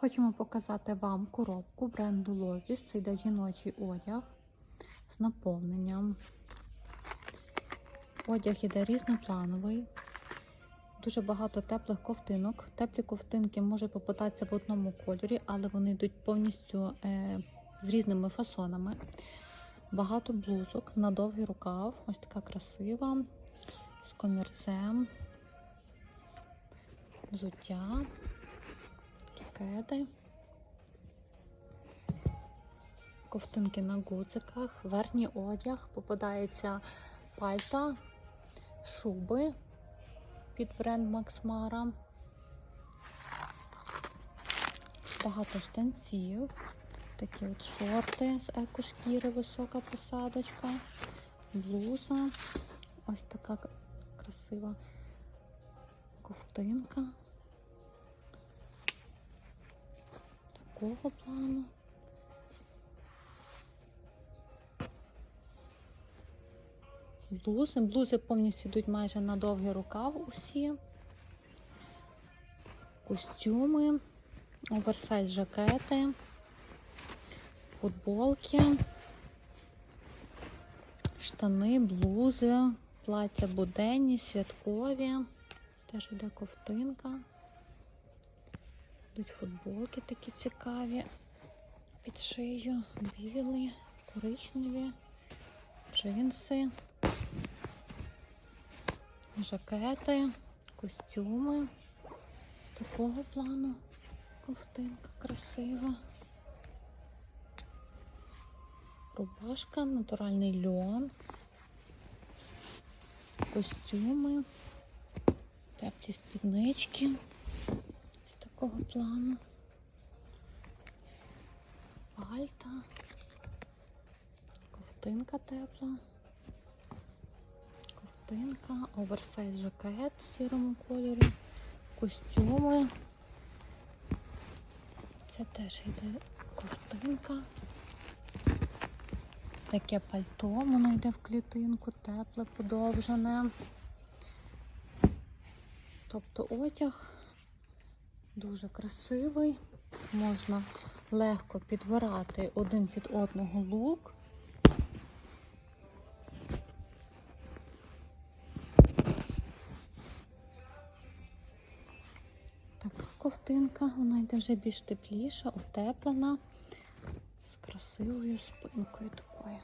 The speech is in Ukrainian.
Хочемо показати вам коробку бренду Lovis. Це йде жіночий одяг з наповненням. Одяг іде різноплановий. Дуже багато теплих ковтинок. Теплі ковтинки можуть попадатися в одному кольорі, але вони йдуть повністю е, з різними фасонами. Багато блузок на довгий рукав. Ось така красива, з комірцем, взуття, кеди, ковтинки на гудзиках, верхній одяг, попадається пальта, шуби під бренд Mara, багато штанців. Такі от шорти з екошкіри, висока посадочка, блуза. Ось така красива ковтинка. Такого плану. Блузи. Блузи повністю йдуть майже на довгий рукав усі. Костюми, оверсайз жакети футболки, штани, блузи, плаття буденні, святкові. Теж йде ковтинка. Йдуть футболки такі цікаві. Під шию, білі, коричневі, джинси, жакети, костюми. Такого плану ковтинка красива. Рубашка, натуральний льон, костюми, теплі спіднички такого плану, пальта, ковтинка тепла, ковтинка, оверсайз жакет в сірому кольорі, костюми. Це теж йде ковтинка. Таке пальто, воно йде в клітинку, тепле, подовжене. Тобто одяг дуже красивий, можна легко підбирати один під одного лук. Така ковтинка, вона йде вже більш тепліша, утеплена з красивою спинкою такою.